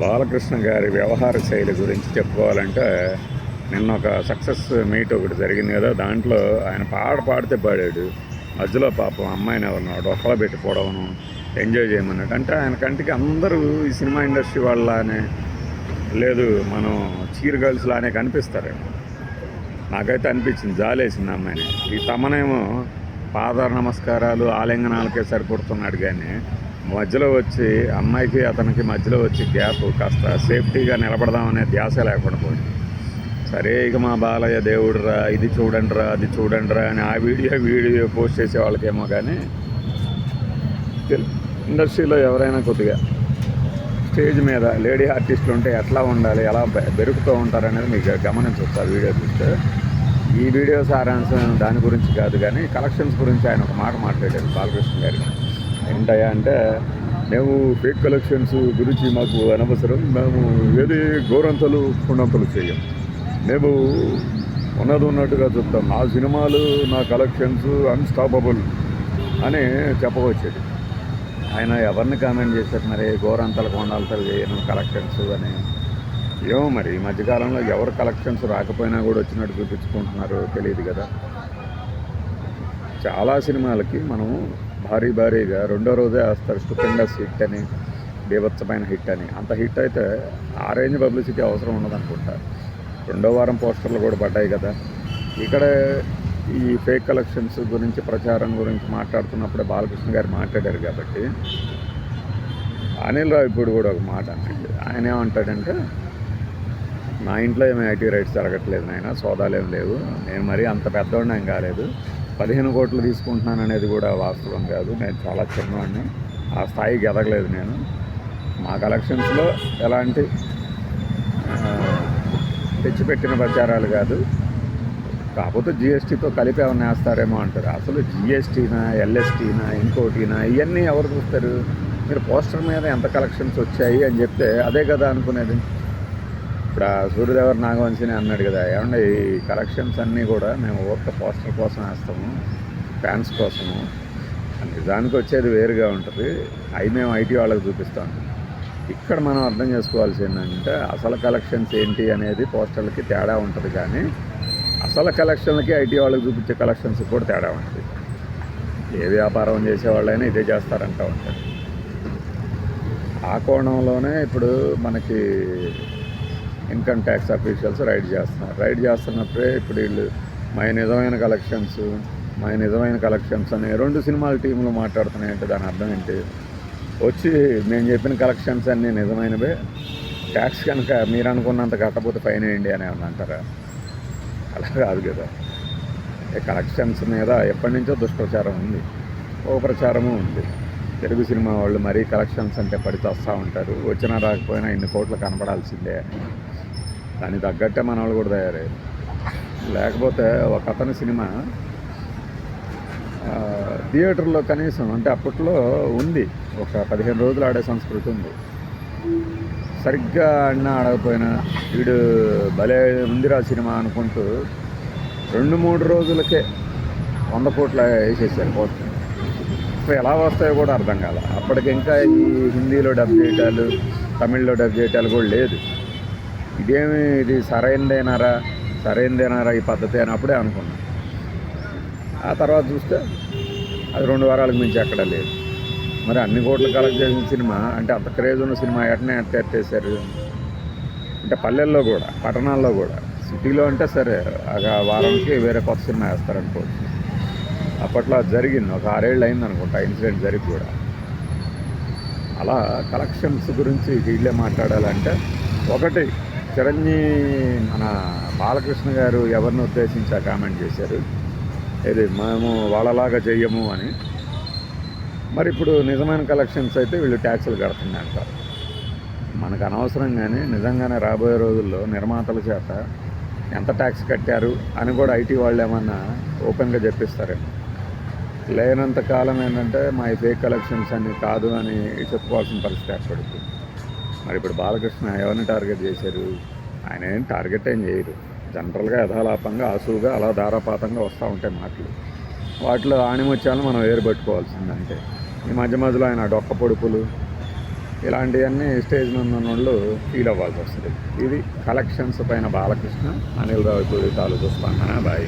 బాలకృష్ణ గారి వ్యవహార శైలి గురించి చెప్పుకోవాలంటే నిన్న ఒక సక్సెస్ మీట్ ఒకటి జరిగింది కదా దాంట్లో ఆయన పాట పాడితే పాడాడు. మధ్యలో పాపం అమ్మాయిని ఎవరినాడు ఒక్కలో పెట్టిపోవడం ఎంజాయ్ చేయమన్నాడు. అంటే ఆయన కంటికి అందరూ ఈ సినిమా ఇండస్ట్రీ వాళ్ళనే లేదు మనం చీర్ గర్ల్స్ లానే కనిపిస్తారు. నాకైతే అనిపించింది జాలేసింది అమ్మాయిని. ఈ తమనేమో పాదార నమస్కారాలు ఆలింగనాలకే సరిపడుతున్నాడు కానీ మధ్యలో వచ్చి అమ్మాయికి అతనికి మధ్యలో వచ్చి గ్యాప్ కాస్త సేఫ్టీగా నిలబడదామనే ధ్యాస లేకుండా పోయింది. సరే ఇక మా బాలయ్య దేవుడురా ఇది చూడండిరా అది చూడండిరా అని ఆ వీడియో వీడియో పోస్ట్ చేసే వాళ్ళకేమో కానీ తెలు- ఇండస్ట్రీలో ఎవరైనా కొద్దిగా స్టేజ్ మీద లేడీ ఆర్టిస్టులు ఉంటే ఎట్లా ఉండాలి ఎలా బెరుకుతూ ఉంటారు అనేది మీకు గమనించవచ్చు ఆ వీడియో చూస్తే. ఈ వీడియో సారాంశం దాని గురించి కాదు కానీ కలెక్షన్స్ గురించి ఆయన ఒక మాట మాట్లాడారు బాలకృష్ణ గారికి. ఏంటయ్యా అంటే మేము ఫేక్ కలెక్షన్స్ గురించి మాకు అనవసరం. మేము ఏది గోరంతలు పుణంతలు చేయం. మేము ఉన్నది ఉన్నట్టుగా చెప్తాం. నా సినిమాలు నా కలెక్షన్స్ అన్స్టాపబుల్ అని చెప్పవచ్చేది. ఆయన ఎవరిని కామెంట్ చేశారు మరి? గోరంతలు కొండాలతలు చేయను కలెక్షన్స్ అని. ఏమో మరి ఈ మధ్యకాలంలో ఎవరు కలెక్షన్స్ రాకపోయినా కూడా వచ్చినట్టు చూపించుకుంటున్నారో తెలియదు కదా. చాలా సినిమాలకి మనం భారీ భారీగా రెండో రోజే వేస్తారు. స్టూపెండస్ హిట్ అని బీభత్సమైన హిట్ అని. అంత హిట్ అయితే ఆ రేంజ్ పబ్లిసిటీ అవసరం ఉండదనుకుంటా. రెండో వారం పోస్టర్లు కూడా పడ్డాయి కదా. ఇక్కడ ఈ ఫేక్ కలెక్షన్స్ గురించి ప్రచారం గురించి మాట్లాడుతున్నప్పుడే బాలకృష్ణ గారు మాట్లాడారు కాబట్టి అనిల్ రావు ఇప్పుడు కూడా ఒక మాట అన్నాడు ఆయన ఏమంటాడంటే నా ఇంట్లో ఏమి ఐటీ రైట్స్ జరగట్లేదు నాయన సోదాలు ఏం లేవు. నేను మరీ అంత పెద్దవాడిని ఏం కాలేదు. పదిహేను కోట్లు తీసుకుంటున్నాను అనేది కూడా వాస్తవం కాదు. నేను చాలా చిన్నవాడిని. ఆ స్థాయికి ఎదగలేదు నేను. మా కలెక్షన్స్లో ఎలాంటి తెచ్చిపెట్టిన ప్రచారాలు కాదు. కాకపోతే జిఎస్టీతో కలిపి ఏమైనా వేస్తారేమో అంటారు. అసలు జిఎస్టీనా ఎల్ఎస్టీనా ఇంకోటినా ఇవన్నీ ఎవరు చూస్తారు? మీరు పోస్టర్ మీద ఎంత కలెక్షన్స్ వచ్చాయి అని చెప్తే అదే కదా అనుకునేది. ఇప్పుడు ఆ సూర్యదేవర్ నాగవంశిని అన్నాడు కదా ఏమంటే ఈ కలెక్షన్స్ అన్నీ కూడా మేము ఓట్ల పోస్టర్ కోసం వేస్తాము ఫ్యాన్స్ కోసము. నిజానికి వచ్చేది వేరుగా ఉంటుంది. అవి మేము ఐటీ వాళ్ళకి చూపిస్తాం. ఇక్కడ మనం అర్థం చేసుకోవాల్సి ఏంటంటే అసలు కలెక్షన్స్ ఏంటి అనేది పోస్టర్లకి తేడా ఉంటుంది కానీ అసలు కలెక్షన్లకి ఐటీ వాళ్ళకి చూపించే కలెక్షన్స్ కూడా తేడా ఉంటుంది. ఏ వ్యాపారం చేసేవాళ్ళైనా ఇదే చేస్తారంటూ ఉంటారు. ఆ కోణంలోనే ఇప్పుడు మనకి ఇన్కమ్ ట్యాక్స్ అఫీషియల్స్ రైడ్ చేస్తున్నారు. రైడ్ చేస్తున్నప్పుడే ఇప్పుడు వీళ్ళు మై నిజమైన కలెక్షన్స్ మై నిజమైన కలెక్షన్స్ అని రెండు సినిమాల టీంలు మాట్లాడుతున్నాయంటే దాని అర్థం ఏంటి? వచ్చి మేము చెప్పిన కలెక్షన్స్ అన్నీ నిజమైనవే. ట్యాక్స్ కనుక మీరు అనుకున్నంత కట్టకపోతే ఫైన్ వేయండి అని ఏమన్నా అంటారా? అలా కాదు కదా. ఈ కలెక్షన్స్ మీద ఎప్పటి నుంచో దుష్ప్రచారం ఉంది. ఓ ప్రచారము ఉంది. తెలుగు సినిమా వాళ్ళు మరీ కలెక్షన్స్ అంటే పడి వస్తూ ఉంటారు. వచ్చినా రాకపోయినా ఇన్ని కోట్లు కనపడాల్సిందే అని. దానికి తగ్గట్టే మన వాళ్ళు కూడా తయారయ్యారు. లేకపోతే ఒక అతని సినిమా థియేటర్లో కనీసం అంటే అప్పట్లో ఉంది. ఒక పదిహేను రోజులు ఆడే సంస్కృతి ఉంది. సరిగ్గా ఆడినా ఆడకపోయినా వీడు భలే ఉందిరా సినిమా అనుకుంటూ రెండు మూడు రోజులకే వంద కోట్ల వేసేసారు పోతుంది అసలు ఎలా వస్తాయో కూడా అర్థం కాదు అప్పటికి ఇంకా ఈ హిందీలో డబ్ చేయటాలు తమిళ్ళో డబ్ చేయటాలు కూడా లేదు. ఇదేమి ఇది సరైనదేనారా సరైనదేనారా ఈ పద్ధతి అని అప్పుడే అనుకున్నాను ఆ తర్వాత చూస్తే అది రెండు వారాలకు మించి ఎక్కడ లేదు. మరి అన్ని కోట్లు కలెక్ట్ చేసిన సినిమా అంటే అంత క్రేజ్ ఉన్న సినిమా ఎట్టనే ఎట్ట ఎట్టేశారు అంటే పల్లెల్లో కూడా పట్టణాల్లో కూడా. సిటీలో అంటే సరే ఒక వారానికి వేరే కొత్త సినిమా వేస్తారనుకోవచ్చు. అప్పట్లో అది జరిగింది. ఒక ఆరేళ్ళు అయింది అనుకుంటా ఇన్సిడెంట్ జరిగి కూడా. అలా కలెక్షన్స్ గురించి వీళ్ళే మాట్లాడాలంటే ఒకటి చిరంజీవి మన బాలకృష్ణ గారు ఎవరిని ఉద్దేశించి ఆ కామెంట్ చేశారు? ఇది మేము వాళ్ళలాగా చెయ్యము అని. మరి ఇప్పుడు నిజమైన కలెక్షన్స్ అయితే వీళ్ళు ట్యాక్సులు కడుతున్నారంట. మనకు అనవసరం కానీ నిజంగానే రాబోయే రోజుల్లో నిర్మాతల చేత ఎంత ట్యాక్స్ కట్టారు అని కూడా ఐటీ వాళ్ళు ఏమన్నా ఓపెన్గా చెప్పిస్తారేమో. లేనంత కాలం ఏంటంటే మా ఈ ఫేక్ కలెక్షన్స్ అని కాదు అని చెప్పుకోవాల్సిన పరిస్థితి ఏర్పడుతుంది. మరి ఇప్పుడు బాలకృష్ణ ఎవరిని టార్గెట్ చేశారు? ఆయన ఏం టార్గెట్ ఏం చేయరు. జనరల్గా యథాలాపంగా ఆసువుగా అలా ధారాపాతంగా వస్తూ ఉంటాయి మాటలు. వాటిలో ఆణిముత్యాలను మనం ఏర్పెట్టుకోవాల్సిందంటే ఈ మధ్య మధ్యలో ఆయన డొక్క పొడుపులు ఇలాంటివన్నీ స్టేజ్ మీద వాళ్ళు ఫీల్ అవ్వాల్సి వస్తుంది. ఇది కలెక్షన్స్ పైన బాలకృష్ణ అనిల్ రావు పూరి తాలూకు స్పందన. బాయ్.